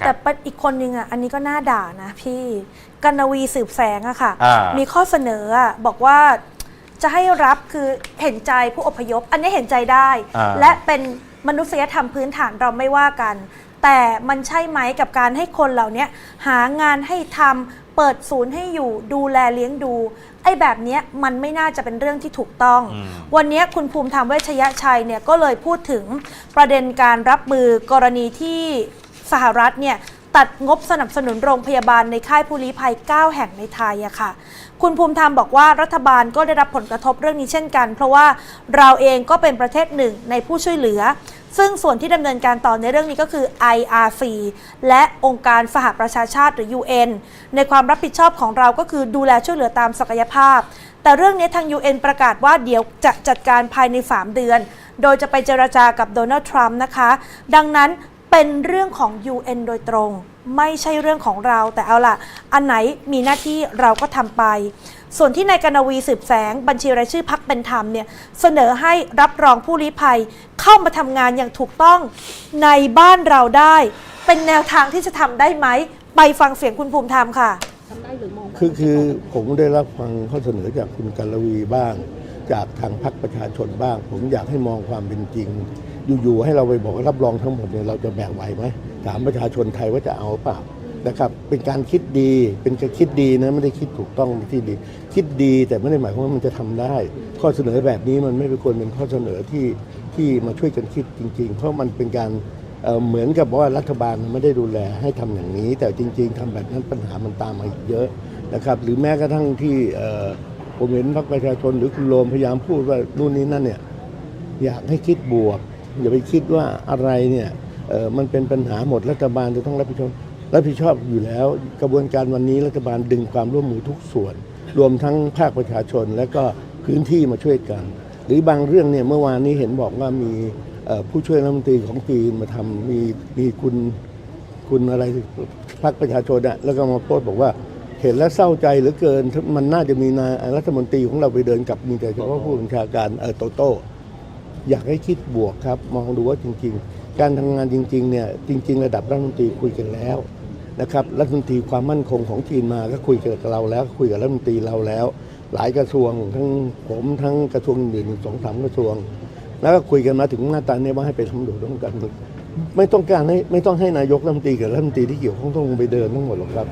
ครัแต่บปะอีกคนนึงอะอันนี้ก็น่าด่านะพี่กันนวีสืบแสงอะค่ะ อ่ามี มีข้อเสนออะบอกว่าจะให้รับคือเห็นใจผู้อพยพ อันนี้เห็นใจได้ อ่า และเป็นมนุษยธรรมพื้นฐานเราไม่ว่ากัน แต่มันใช่ไหมกับการให้คนเหล่านี้หางานให้ทำเปิดศูนย์ให้อยู่ดูแลเลี้ยงดู ไอ้แบบเนี้ยมันไม่น่าจะเป็นเรื่องที่ถูกต้อง อืม วันนี้คุณภูมิธรรมเวชยชัยเนี่ยก็เลยพูดถึงประเด็นการรับมือกรณีที่ สหรัฐเนี่ยตัดงบสนับสนุนโรงพยาบาลในค่ายผู้ลี้ภัย 9 แห่งในไทยอะค่ะ คุณภูมิธรรมบอกว่ารัฐบาลก็ได้รับผลกระทบเรื่องนี้เช่นกัน เพราะว่าเราเองก็เป็นประเทศหนึ่งในผู้ช่วยเหลือ ซึ่งส่วนที่ดำเนินการต่อในเรื่องนี้ก็คือ IRC และองค์การสหประชาชาติหรือ UN ในความรับผิดชอบของเราก็คือดูแลช่วยเหลือตามศักยภาพ แต่เรื่องนี้ทาง UN ประกาศว่าเดี๋ยวจะจัดการภายใน 3 เดือน โดยจะไปเจรจากับโดนัลด์ทรัมป์นะคะ ดังนั้น เป็นเรื่องของ UN โดยตรง ไม่ใช่เรื่องของเราแต่เอาล่ะ อันไหนมีหน้าที่เราก็ทำไป ส่วนที่นายกนวีสืบแสง บัญชีรายชื่อพักเป็นธรรมเนี่ยเสนอให้รับรองผู้ลี้ภัยเข้ามาทำงานอย่างถูกต้องในบ้านเราได้ เป็นแนวทางที่จะทำได้ไหม ไปฟังเสียงคุณภูมิธรรมค่ะ คือคือผมได้รับฟังข้อเสนอจากคุณกัลวีบ้าง จากทางพรรคประชาชนบ้าง ผมอยากให้มองความเป็นจริง อยู่ๆให้เราไปบอกว่ารับรองทั้งหมดเนี่ยเราจะแบกไหวไหมถามประชาชนไทยว่าจะเอาเปล่านะครับเป็นการคิดดีเป็นการคิดดีนะไม่ได้คิดถูกต้องที่ดี คิดดีแต่ไม่ได้หมายความว่ามันจะทำได้ ข้อเสนอแบบนี้มันไม่ควรเป็นข้อเสนอที่ที่มาช่วยกันคิดจริง ๆ เพราะมันเป็นการเเหมือนกับว่ารัฐบาลไม่ได้ดูแลให้ทำอย่างนี้ แต่จริง ๆทำแบบนั้นปัญหามันตามมาอีกเยอะนะครับ หรือแม้กระทั่งที่ผมเห็นพรรคประชาชนหรือคุณโรมพยายามพูดว่านู่นนี่นั่นเนี่ยอยากให้คิดบวก อย่าไปคิดว่าอะไรเนี่ยมันเป็นปัญหาหมดรัฐบาลจะต้องรับผิดชอบรับผิดชอบอยู่แล้ว กระบวนการวันนี้รัฐบาลดึงความร่วมมือทุกส่วน รวมทั้งภาคประชาชนและก็พื้นที่มาช่วยกัน หรือบางเรื่องเนี่ยเมื่อวานนี้เห็นบอกว่ามีผู้ช่วยรัฐมนตรีของจีนมาทำมีมีคุณคุณอะไรพรรคประชาชนอะแล้วก็มาโพสต์บอกว่าเห็นแล้วเศร้าใจเหลือเกิน มันน่าจะมีนายรัฐมนตรีของเราไปเดินกับมีแต่เฉพาะผู้บัญชาการเออโตโต้ อยากให้คิดบวกครับ มองดูว่าจริง ๆ การทำงานจริงๆเนี่ยจริง ๆ ระดับรัฐมนตรีคุยกันแล้วนะครับรัฐมนตรีความมั่นคงของจีนมาก็คุยกับเราแล้ว คุยกับรัฐมนตรีเราแล้ว หลายกระทรวงทั้งผมทั้งกระทรวงอื่นๆสองสามกระทรวง แล้วก็คุยกันมาถึงหน้าตาเนี่ยว่าให้ไปทำดูร่วมกัน ไม่ต้องการให้ไม่ต้องให้นายกรัฐมนตรีกับรัฐมนตรีที่เกี่ยวข้องต้องลงไปเดินทั้งหมดหรอกครับ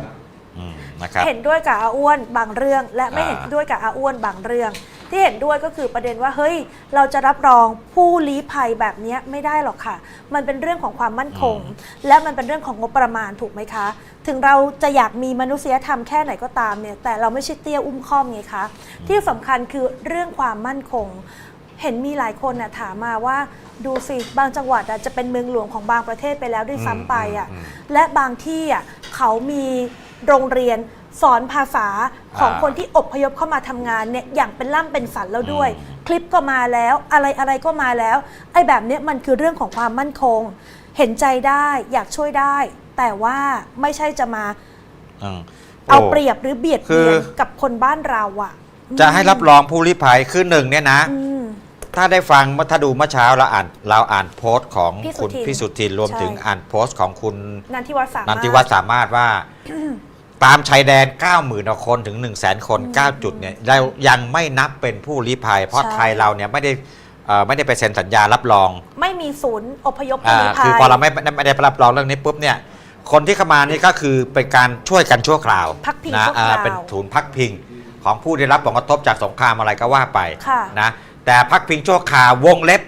อืมนะครับเห็นด้วยกับอาอ้วนบางเรื่อง และไม่อ่าเห็นด้วยกับอาอ้วนบางเรื่อง ที่เห็นด้วยก็คือประเด็นว่าเฮ้ย เราจะรับรองผู้ลี้ภัยแบบเนี้ยไม่ได้หรอกค่ะ มันเป็นเรื่องของความมั่นคง และมันเป็นเรื่องของงบประมาณถูกไหมคะ ถึงเราจะอยากมีมนุษยธรรมแค่ไหนก็ตามเนี่ยแต่เราไม่ใช่เตี้ยอุ้มข้อมไงคะที่สำคัญคือเรื่องความมั่นคงเห็นมีหลายคนน่ะถามมาว่าดูสิบางจังหวัดอะจะเป็นเมืองหลวงของบางประเทศไปแล้วด้วยซ้ำไปอะอืมอืมและบางที่อะเขามีโรงเรียน สอนภาษาของอ่าคนที่อพยพเข้ามาทำงานเนี่ยอย่างเป็นล่ำเป็นสันแล้วด้วยอืมคลิปก็มาแล้วอะไรอะไรก็มาแล้ว ไอ้แบบเนี้ยมันคือเรื่องของความมั่นคง เห็นใจได้อยากช่วยได้ แต่ว่าไม่ใช่จะมาอืมเอาโเปรียบหรือเบียดคืเบีอยนกับคนบ้านเราอะจะให้รับรองผู้ลี้ภัยคือหนึ่งเนี่ยนะ อืม ถ้าได้ฟังเมื่อถ้าดูเมื่อเช้าเราอ่านเราอ่านโพสต์ของพี่สุคุณทินพี่สุทินรวมใช่ ถึงอ่านโพสต์ของคุณนันทิวัฒน์สามารถนันทิวัฒน์สามารถว่า ตามชายแดน 90,000กว่าคนถึง 1 0 0 0 0แคน 9 จุดเนี่ยเรายังไม่นับเป็นผู้ลี้ภัย เพราะใช่ ไทยเราเนี่ยไม่ได้เอ่อไม่ได้ไปเซ็นสัญญารับรองไม่มีศูนย์อพยพผู้อ่าลี้ภัย คือพอเราไม่ไม่ไม่ได้รับรองเรื่องนี้ปุ๊บเนี่ยคนที่เข้ามานี่ก็คือเป็นการช่วยกันชั่วคราวพักพิงนะชั่วคราวอ่าเป็นศูนย์พักพิงของผู้ได้รับผลกระทบจากสงครามอะไรก็ว่าไปค่ะ นะแต่พักพิงชั่วคราววงเล็บ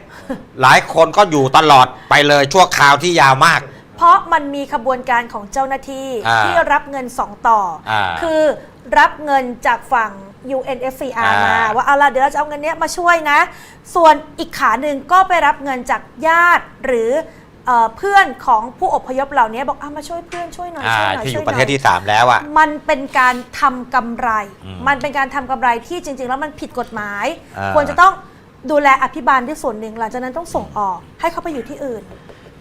หลายคนก็อยู่ตลอดไปเลยชั่วคราวที่ยาวมาก เพราะมันมีขบวนการของเจ้าหน้าที่อ่าที่รับเงินสองต่ออา คือรับเงินจากฝั่ง UNFCR อ่ามมาว่าเอาล่ะเดี๋ยวเราจะเอาเงินเนี้ยมาช่วยนะ ส่วนอีกขาหนึ่งก็ไปรับเงินจากญาติหรือเอ่อเพื่อนของผู้อพยพเหล่านี้บอกเอามาช่วยเพื่อนช่วยหน่อยอ่าช่วยหน่อยที่อช่วยู่ยประหเทน่ศอย ที่ 3 แล้วอะ มันเป็นการทำกำไร อืมมันเป็นการทำกำไรที่จริง ๆ แล้วมันผิดกฎหมาย อ่า ควรจะต้องดูแลอภิบาลด้วยส่วนหนึ่งหลังจากนั้นต้องส่งออกให้เขาไปอยู่ที่อื่น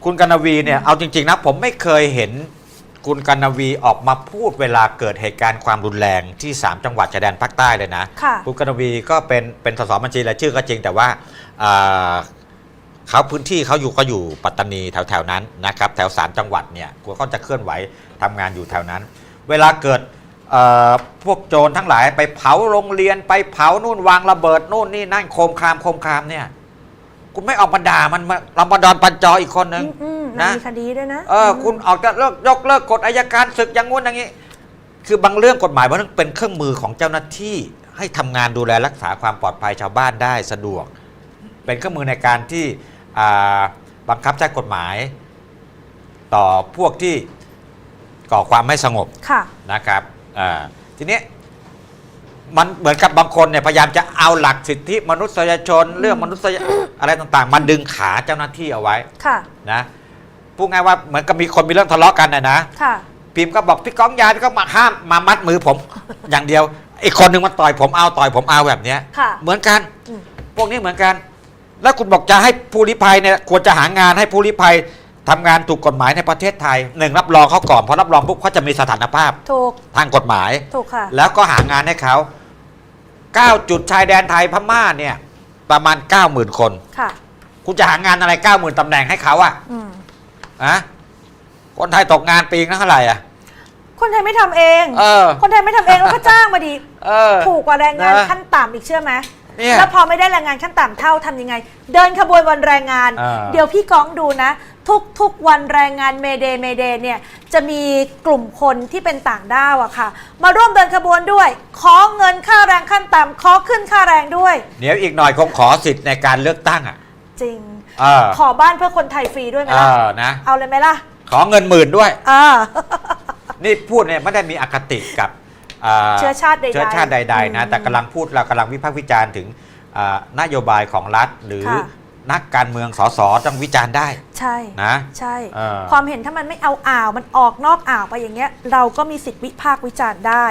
คุณกนวีเนี่ยเอาจริง ๆ นะ ผมไม่เคยเห็นคุณกนวีออกมาพูดเวลาเกิดเหตุการณ์ความรุนแรงที่ 3 จังหวัดชายแดนภาคใต้เลยนะค่ะ ณกนวีก็เป็นเป็นสสบัญชีรายชื่อก็จริงแต่ว่าอ่าเขาพื้นที่เขาอยู่ก็อยู่ปัตตานีแถวๆนั้นนะครับแถวสามจังหวัดเนี่ยกูก็จะเคลื่อนไหวทำงานอยู่แถวนั้น เวลาเกิดเอ่อพวกโจรทั้งหลายไปเผาโรงเรียนไปเผานู่นวางระเบิดนู่นนี่นั่นโคมคามโคมคามเนี่ย คุณไม่ออกมาด่ามันมาลำบดอนปัญจออีกคนนึงอืมนะ มีคดีด้วยนะเออ คุณออกจะเลิกยกเลิกกฎอายการศึกอย่างงู้นอย่างนี้ คือบางเรื่องกฎหมายมันเป็นเครื่องมือของเจ้าหน้าที่ให้ทำงานดูแลรักษาความปลอดภัยชาวบ้านได้สะดวก เป็นเครื่องมือในการที่อ่าบังคับใช้กฎหมาย ต่อพวกที่ก่อความไม่สงบ ค่ะ นะครับอ่าทีนี้ มันเหมือนกับบางคนเนี่ยพยายามจะเอาหลักสิทธิมนุษยชน เรื่องมนุษยอะไรต่างๆมาดึงขาเจ้าหน้าที่เอาไว้ค่ะ นะพูดง่ายว่าเหมือนกับมีคนมีเรื่องทะเลาะกันนะนะค่ะ พิมพ์ก็บอกพี่ก้องยายพี่ก้องมาห้ามมามัดมือผม อย่างเดียวอีกคนหนึ่งมันต่อยผมเอาต่อยผมเอาแบบเนี้ย ค่ะ เหมือนกัน อืม พวกนี้เหมือนกัน แล้วคุณบอกจะให้ผู้ลี้ภัยเนี่ยควรจะหางานให้ผู้ลี้ภัยทำงานถูกกฎหมายในประเทศไทยหนึ่งรับรองเขาก่อนพอรับรองปุ๊บเขาจะมีสถานภาพถูก ทางกฎหมาย ถูกค่ะ แล้วก็หางานให้เขา 9 จุดชายแดนไทยพม่าเนี่ย ประมาณ 90,000 คน ค่ะ คุณจะหางานอะไร 90,000ตำแหน่งให้เขาอะอืม อะคนไทยตกงานปีละเท่าไหร่อะคนไทยไม่ทำเอง เออ คนไทยไม่ทำเองแล้วก็จ้างมาดี เออ ถูกกว่าแรงงานนะขั้นต่ำอีกเชื่อไหมเนี่ย แล้วพอไม่ได้แรงงานขั้นต่ำเท่าทำยังไง เดินขบวนวันแรงงานอ่าเดี๋ยวพี่ก้องดูนะ ทุกทุกวันแรงงานเมเดเมเดเนี่ยจะมีกลุ่มคนที่เป็นต่างด้าวอะค่ะ มาร่วมเดินขบวนด้วย ขอเงินค่าแรงขั้นต่ำขอขึ้นค่าแรงด้วย เดี๋ยวอีกหน่อยคงขอสิทธิ์ในการเลือกตั้งอะ จริงเออขอบ้านเพื่อคนไทยฟรีด้วยไหมเอล่ะอนะ เอาเลยไหมล่ะขอเงินหมื่นด้วยอ่านี่พูดเนี่ยไม่ได้มีอคติกับอ่เชื้อชาติใดๆเชื้อชาติใดๆนะ อืมแต่กำลังพูดเรากำลังวิพากษ์วิจารณ์ถึงอ่านโยบายของรัฐ หรือค่ะ นักการเมืองสสต้องวิจารณ์ได้ใช่นะใช่ เออ ความเห็นถ้ามันไม่เอาอ่าวมันออกนอกอ่าวไปอย่างเงี้ย เราก็มีสิทธิ์วิพากษ์วิจารณ์ได้